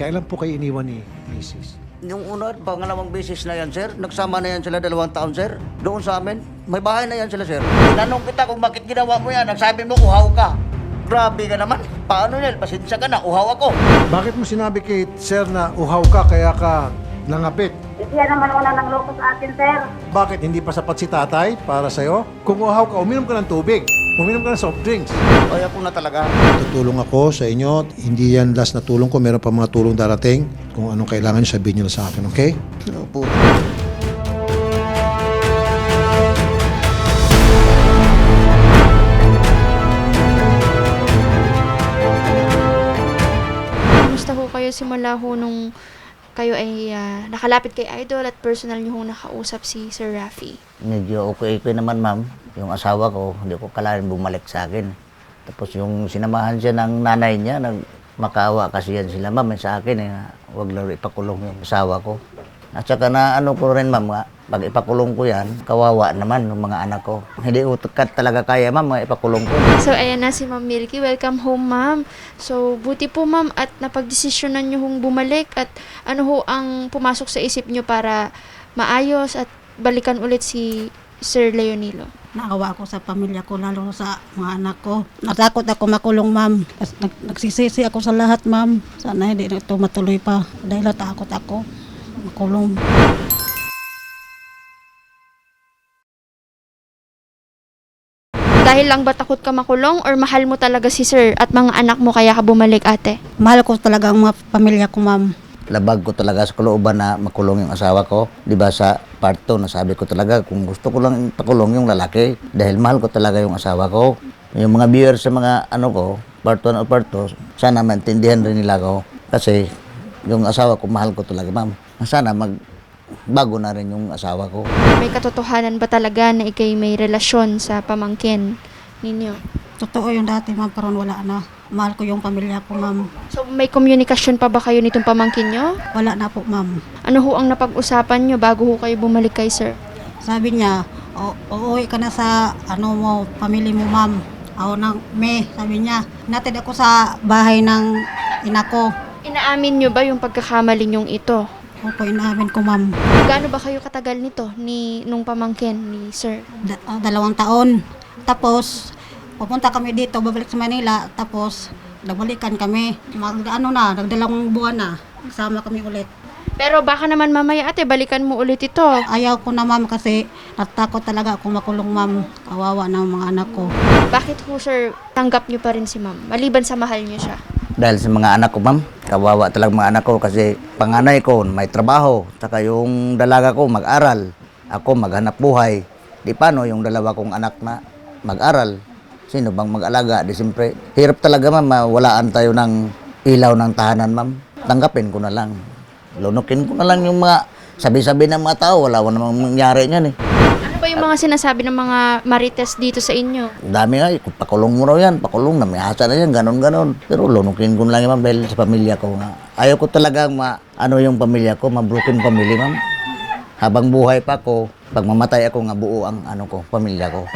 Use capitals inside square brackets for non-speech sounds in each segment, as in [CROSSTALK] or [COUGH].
Kailan po kayo iniwan ni Mrs.? Yung una, pangalawang beses na yan, sir. Nagsama na yan sila dalawang taon, sir. Doon sa amin. May bahay na yan sila, sir. Tinanong kita kung bakit ginawa mo yan. Nagsabi mo, uhaw ka. Grabe ka naman. Paano yan? Pasensya ka na. Uhaw ako. Bakit mo sinabi kay sir na uhaw ka kaya ka nangapit? Siya naman wala nang loko sa akin, sir. Bakit hindi pa sapat si tatay para sa'yo? Kung uhaw ka, uminom ka ng tubig. Uminom ka ng soft drinks. Kaya ko na talaga. Tutulong ako sa inyo. Hindi yan last na tulong ko. Meron pa mga tulong darating. Kung anong kailangan nyo, sabihin nyo na sa akin, okay? Opo. Kumusta ho kayo simula ho nung kayo ay ah, nakalapit kay Idol at personal niyo ho nakausap si Sir Rafi? Medyo okay-okay naman, ma'am. Yung asawa ko, hindi ko kalahin bumalik sa akin. Tapos yung sinamahan siya ng nanay niya, nag makaawa kasi yan sila, ma'am, sa akin, eh, huwag lang ipakulong yung asawa ko. At saka na ano ko rin, ma'am, pag ipakulong ko yan, kawawa naman ng mga anak ko. Hindi ko kat- talaga kaya, ma'am, nga ipakulong ko. So, ayan na si Ma'am Milky. Welcome home, Ma'am. So, buti po, Ma'am, at napagdesisyonan niyo hong bumalik at ano ho ang pumasok sa isip niyo para maayos at balikan ulit si Sir Leonilo. Naawa ako sa pamilya ko, lalo sa mga anak ko. Natakot ako makulong, ma'am. Nag, nagsisisi ako sa lahat, ma'am. Sana hindi na ito matuloy pa. Dahil natakot ako makulong. Dahil lang ba takot ka makulong or mahal mo talaga si Sir at mga anak mo kaya ka bumalik, ate? Mahal ko talaga ang mga pamilya ko, ma'am. labag ko talaga sa kalooban na makulong yung asawa ko. Di ba sa part 2, nasabi ko talaga kung gusto ko lang pakulong yung lalaki dahil mahal ko talaga yung asawa ko. Yung mga viewers sa mga ano ko, part 1 o part 2, sana maintindihan rin nila ko kasi yung asawa ko mahal ko talaga ma'am. Sana mag bago na rin yung asawa ko. May katotohanan ba talaga na ikay may relasyon sa pamangkin ninyo? Totoo yung dati, ma'am, pero wala na. Mahal ko yung pamilya ko, ma'am. So, may komunikasyon pa ba kayo nitong pamangkin nyo? Wala na po, ma'am. Ano ho ang napag-usapan nyo bago ho kayo bumalik kay Sir? Sabi niya, o, uuwi ka na sa ano mo, pamilya mo, ma'am. Ako nang May, sabi niya. Natid ako sa bahay ng ina ko. Inaamin nyo ba yung pagkakamali nyong ito? Opo, inamin ko, ma'am. Gaano ba kayo katagal nito ni nung pamangkin ni Sir? Da- ah, dalawang taon. Tapos, pupunta kami dito, babalik sa Manila. Tapos, nagbalikan kami. Mag, ano na, nagdalawang buwan na. Sama kami ulit. Pero baka naman mamaya ate, balikan mo ulit ito. Ayaw ko na, ma'am, kasi natakot talaga ako makulong, ma'am. Kawawa ng mga anak ko. Bakit ho sir, tanggap nyo pa rin si ma'am? Maliban sa mahal nyo siya. Dahil sa mga anak ko, ma'am, kawawa talaga mga anak ko kasi panganay ko may trabaho, saka yung dalaga ko mag-aral, ako maghanap buhay. Di paano yung dalawa kong anak na mag-aral? Sino bang mag-alaga? Di siyempre, hirap talaga ma'am, mawalaan tayo ng ilaw ng tahanan, ma'am. Tanggapin ko na lang. Lunukin ko na lang yung mga sabi-sabi ng mga tao, wala namang mangyari niyan eh. Ba yung mga sinasabi ng mga marites dito sa inyo? Ang dami nga, eh, pakulong mo raw yan, pakulong na, may asa na yan, ganon ganon. Pero lunukin ko lang yan, ma'am, dahil sa pamilya ko nga. Ayaw ko talagang ma, ano yung pamilya ko, ma-broken family, ma'am. Habang buhay pa ko, pag mamatay ako nga buo ang ano ko, pamilya ko.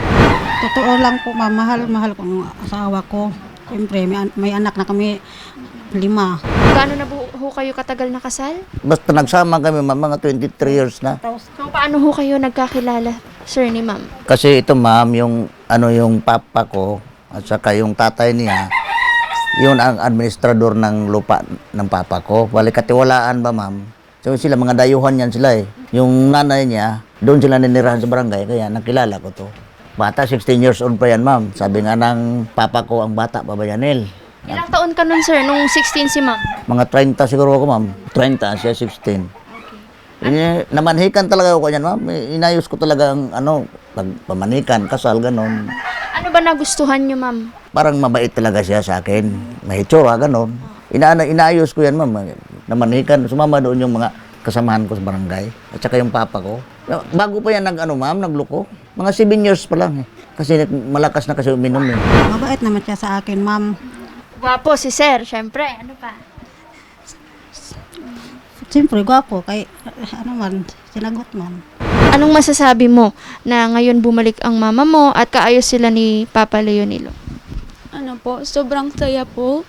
Totoo lang po, ma'am. Mahal, mahal ko ang asawa ko. Siyempre, may, an- may anak na kami lima. Gaano na bu- ho kayo katagal na kasal? Basta nagsama kami, ma'am, mga 23 years na. So paano ho kayo nagkakilala, sir ni ma'am? Kasi ito, ma'am, yung ano yung papa ko at saka yung tatay niya, yun ang administrador ng lupa ng papa ko. Wala katiwalaan ba, ma'am? So sila, mga dayuhan yan sila eh. Yung nanay niya, doon sila ninirahan sa barangay, kaya nakilala ko to. Bata, 16 years old pa yan, ma'am. Sabi nga ng papa ko, ang bata pa ba yan, El? Ilang taon ka nun, sir, nung 16 si ma'am? Mga 30 siguro ako, ma'am. 30, siya 16. Eh, namanhikan talaga ako yan, ma'am. Eh, Inayos ko talaga ang, ano, pag pamanikan, kasal, ganon. Ano ba nagustuhan nyo, ma'am? parang mabait talaga siya sa akin. May itsura, ganon. Ina inaayos ko yan, ma'am. Namanikan, sumama doon yung mga kasamahan ko sa barangay. At saka yung papa ko. Bago pa yan nag, ano, ma'am, nagluko. Mga 7 years pa lang eh. Kasi malakas na kasi uminom eh. Mabait naman siya sa akin, ma'am. Gwapo si sir, syempre. Ano pa? Siyempre, gwapo. Kay, ano man, sinagot man. Anong masasabi mo na ngayon bumalik ang mama mo at kaayos sila ni Papa Leonilo? ano po, sobrang saya po.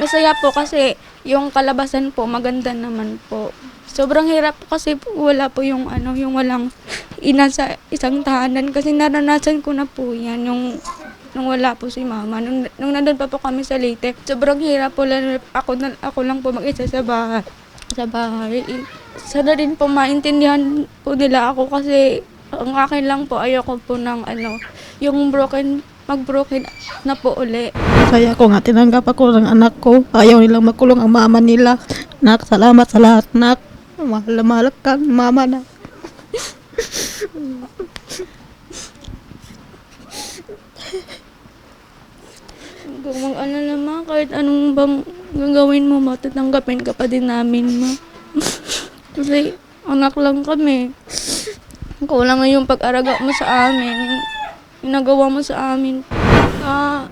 Masaya po kasi yung kalabasan po maganda naman po. Sobrang hirap po kasi po, wala po yung ano, yung walang ina sa isang tahanan kasi naranasan ko na po yan yung nung wala po si mama. Nung, nung nandun pa po kami sa Leyte, sobrang hirap po lalo na ako, ako lang po mag-isa sa bahay. Sa bahay. Sana din po maintindihan po nila ako kasi ang akin lang po, ayoko po ng ano, yung broken, mag-broken na po uli. Saya ko nga tinanggap ako ng anak ko. Ayaw nilang makulong ang mama nila. Nak, salamat sa lahat, nak. Mahal na mahal ka, mama na. Kung mag-ano naman, kahit anong bang gagawin mo, matatanggapin ka pa din namin, ma. [LAUGHS] Kasi anak lang kami. Kulang yung pag-araga mo sa amin. Yung mo sa amin. Ah,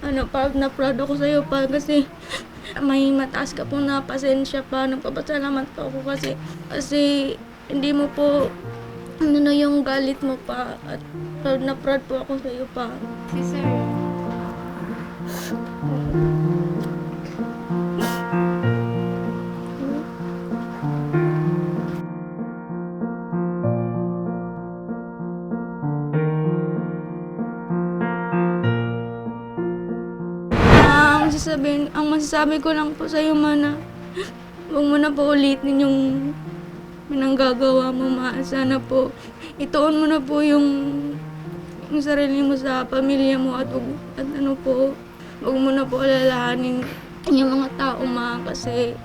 ano, proud na proud ako sa'yo pa kasi may mataas ka po na pasensya pa. Nagpapasalamat pa ako kasi kasi hindi mo po ano na yung galit mo pa at proud na proud po ako sa'yo pa. Si sir. Masasabi ko lang po sa iyo, Mana, huwag mo na po ulitin yung pinanggagawa mo, Ma. Sana po, ituon mo na po yung, yung sarili mo sa pamilya mo at, at ano po, huwag mo na po alalahanin yung mga tao, Ma, kasi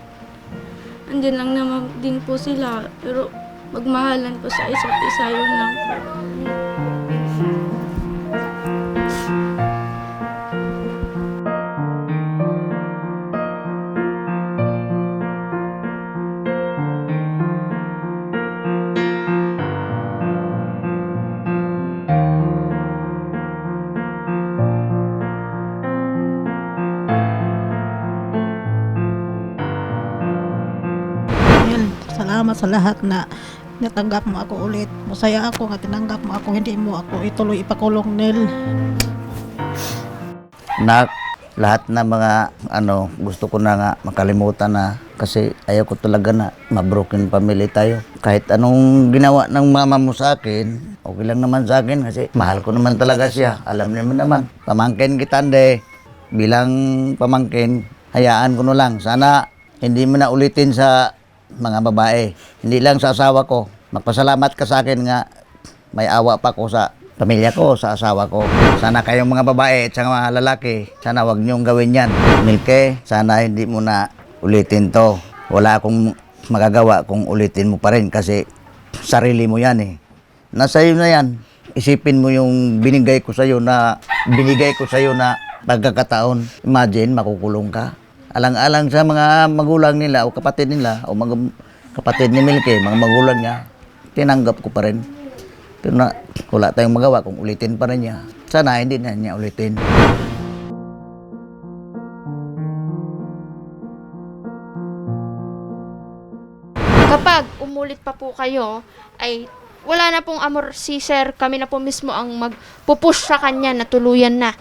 andyan lang naman din po sila. Pero magmahalan po sa isa't isa, yun lang po. Sa lahat na natanggap mo ako ulit. Masaya ako nga tinanggap mo ako. Hindi mo ako ituloy ipakulong, Nel. na lahat na mga ano gusto ko na nga makalimutan na kasi ayaw ko talaga na ma-broken family tayo. Kahit anong ginawa ng mama mo sa akin, okay lang naman sa akin kasi mahal ko naman talaga siya. Alam niyo naman, pamangkin kita de bilang pamangkin, hayaan ko na lang. Sana hindi mo na ulitin sa mga babae. Hindi lang sa asawa ko. Magpasalamat ka sa akin nga may awa pa ko sa pamilya ko, sa asawa ko. Sana kayong mga babae at mga lalaki, sana wag niyong gawin yan. Milke, sana hindi mo na ulitin to. Wala akong magagawa kung ulitin mo pa rin kasi sarili mo yan eh. Nasa iyo na yan. Isipin mo yung binigay ko sa'yo na binigay ko sa'yo na pagkakataon. Imagine, makukulong ka. Alang-alang sa mga magulang nila o kapatid nila o mga kapatid ni Milke, mga magulang niya, tinanggap ko pa rin. Pero na, wala tayong magawa kung ulitin pa rin niya. Sana hindi na niya ulitin. Kapag umulit pa po kayo, ay wala na pong amor si sir. Kami na po mismo ang magpupush sa kanya na tuluyan na.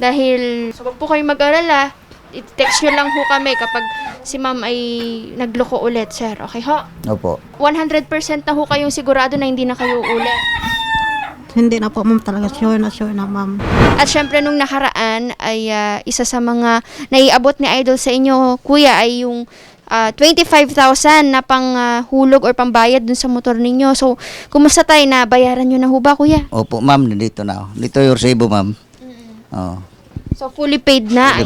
Dahil, so po kayong mag-alala. I-text nyo lang ho kami kapag si ma'am ay nagloko ulit, sir. Okay ho? Opo. 100% na ho kayong sigurado na hindi na kayo ulit. Hindi na po, ma'am, talaga sure na sure na, ma'am. At syempre nung nakaraan ay ah, isa sa mga naiabot ni Idol sa inyo, kuya, ay yung ah, 25,000 na pang ah, hulog or pambayad dun sa motor ninyo. So, kumusta tayo na bayaran nyo na ho ba, kuya? Opo, ma'am, nandito na. ako. Dito yung resibo, ma'am. Oo. So, fully paid na.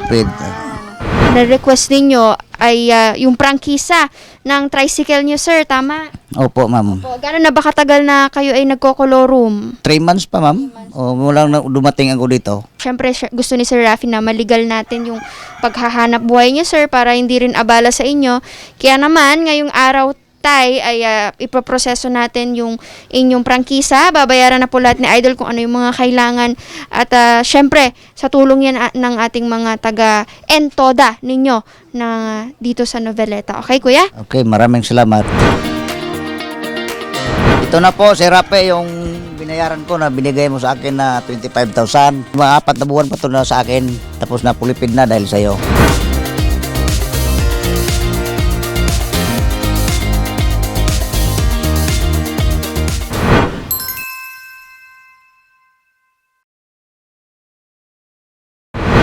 Prepaid. Na-request ninyo ay ah, yung prangkisa ng tricycle nyo, sir. Tama? Opo, ma'am. O, gano'n na ba katagal na kayo ay nagko-colorum? Three months pa, ma'am. O, mula na dumating ako dito. Siyempre, siya- gusto ni Sir Rafi na maligal natin yung paghahanap buhay niyo, sir, para hindi rin abala sa inyo. Kaya naman, ngayong araw, tay, ay ah, ipoproseso natin yung inyong prangkisa. Babayaran na po lahat ni Idol kung ano yung mga kailangan. At ah, syempre, sa tulong yan ah, ng ating mga taga-entoda ninyo na dito sa Noveleta. Okay, kuya? Okay, maraming salamat. Ito na po, si Rape, yung binayaran ko na binigay mo sa akin na 25,000. Mga apat na buwan pa ito na sa akin. Tapos na pulipid na dahil sa'yo.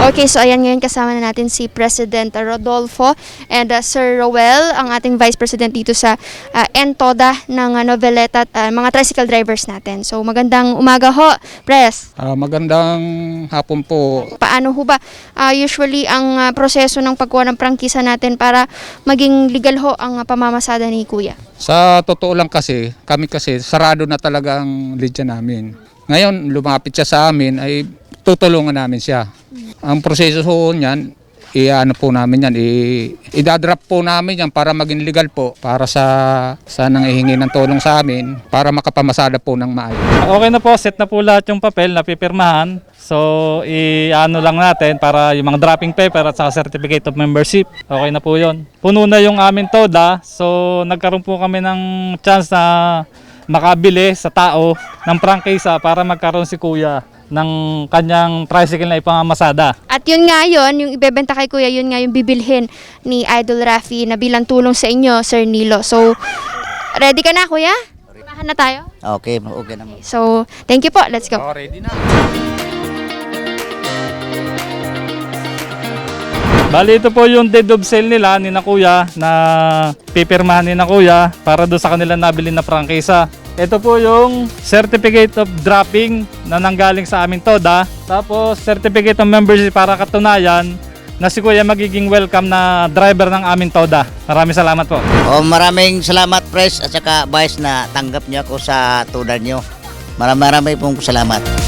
Okay, so ayan ngayon kasama na natin si President Rodolfo and uh, Sir Roel, ang ating Vice President dito sa uh, Entoda ng uh, Noveleta at uh, mga tricycle drivers natin. So magandang umaga ho, Pres. Ah, magandang hapon po. Paano ho ba uh, usually ang uh, proseso ng pagkuha ng prangkisa natin para maging legal ho ang uh, pamamasada ni Kuya? Sa totoo lang kasi, kami kasi sarado na talaga ang lidya namin. Ngayon, lumapit siya sa amin ay tutulungan namin siya. Ang proseso ho niyan, i-ano po namin yan, i- idadrop po namin yan para maging legal po para sa sa nangihingi ng tulong sa amin para makapamasada po ng maayos. Okay na po, set na po lahat yung papel na pipirmahan. So, i-ano lang natin para yung mga dropping paper at saka certificate of membership. Okay na po yon. Puno na yung amin toda. So, nagkaroon po kami ng chance na makabili sa tao ng prangkisa para magkaroon si kuya ng kanyang tricycle na ipamamasada. At yun nga yun, yung ibebenta kay Kuya, yun nga yung bibilhin ni Idol Rafi na bilang tulong sa inyo, Sir Nilo. So, ready ka na, Kuya? Samahan na tayo? Okay, okay naman. So, thank you po. Let's go. Oh, ready na. Bali ito po yung deed of sale nila ni na kuya na pipirmahan ni na kuya para doon sa kanila nabili na prangkisa. Ito po yung certificate of dropping na nanggaling sa aming TODA. Tapos certificate of membership para katunayan na si kuya magiging welcome na driver ng aming TODA. Maraming salamat po. Oh, maraming salamat, Pres, at saka Vice na tanggap niyo ako sa tudan niyo. Maraming maraming pong salamat.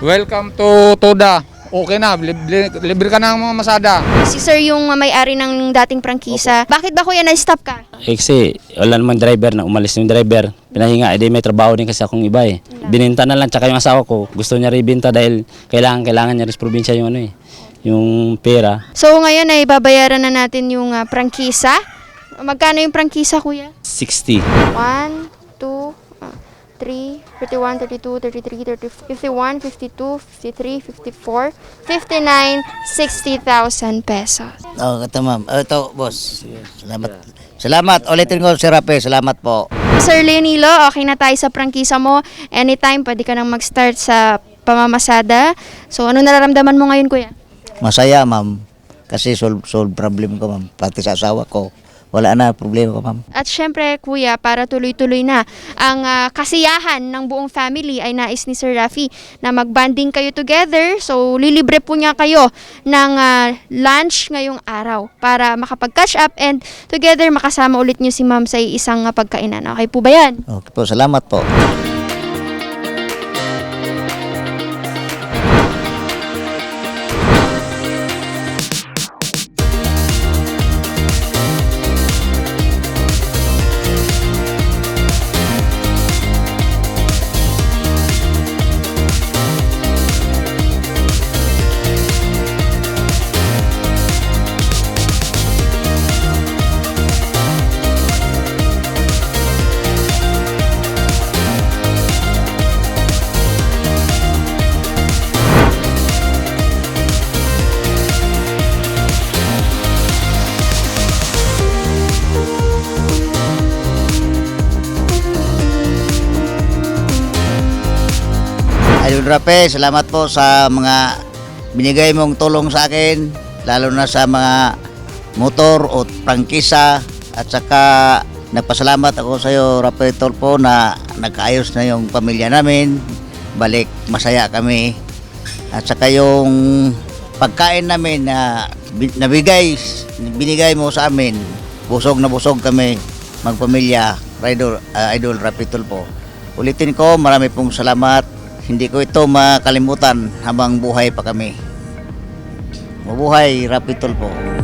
Welcome to Toda. Okay na, libre, libre ka na ng mga masada. Si Sir yung may-ari ng dating prangkisa. Bakit ba, Kuya, na-stop ka? Eh, kasi wala naman driver na umalis yung driver. Pinahinga, edi may trabaho din kasi akong iba eh. Bininta na lang, tsaka yung asawa ko, gusto niya rin dahil kailangan, kailangan niya rin sa probinsya yung ano eh, yung pera. So, ngayon ay babayaran na natin yung ah, prangkisa. Magkano yung prangkisa, Kuya? 60. 1, 2, 3, 31, 32, 33, 30, 51, 52, 53, 54, 59, 60,000 pesos. Oh, ito ma'am. Oh, ito, boss. Salamat. Salamat. Ulitin ko, Sir Rape. Salamat po. Sir Leonilo, okay na tayo sa prangkisa mo. Anytime, pwede ka nang mag-start sa pamamasada. So, ano nararamdaman mo ngayon, Kuya? Masaya, ma'am. Kasi solve, solve problem ko, ma'am. Pati sa asawa ko. Wala na problema ko, ma'am. At syempre, kuya, para tuloy-tuloy na ang ah, kasiyahan ng buong family ay nais ni Sir Rafi na mag-banding kayo together. So, lilibre po niya kayo ng ah, lunch ngayong araw para makapag-catch up and together makasama ulit niyo si ma'am sa isang ah, pagkainan. Okay po ba yan? Okay po, salamat po. Rape, salamat po sa mga binigay mong tulong sa akin, lalo na sa mga motor o prangkisa at saka nagpasalamat ako sa iyo Rape Tolpo na nagkaayos na yung pamilya namin. Balik masaya kami. At saka yung pagkain namin na bi- nabigay, binigay mo sa amin, busog na busog kami magpamilya, Idol, uh, Idol Rape Tolpo. Ulitin ko, marami pong salamat. Hindi ko ito makalimutan habang buhay pa kami. Mabuhay, Rapid Tulpo.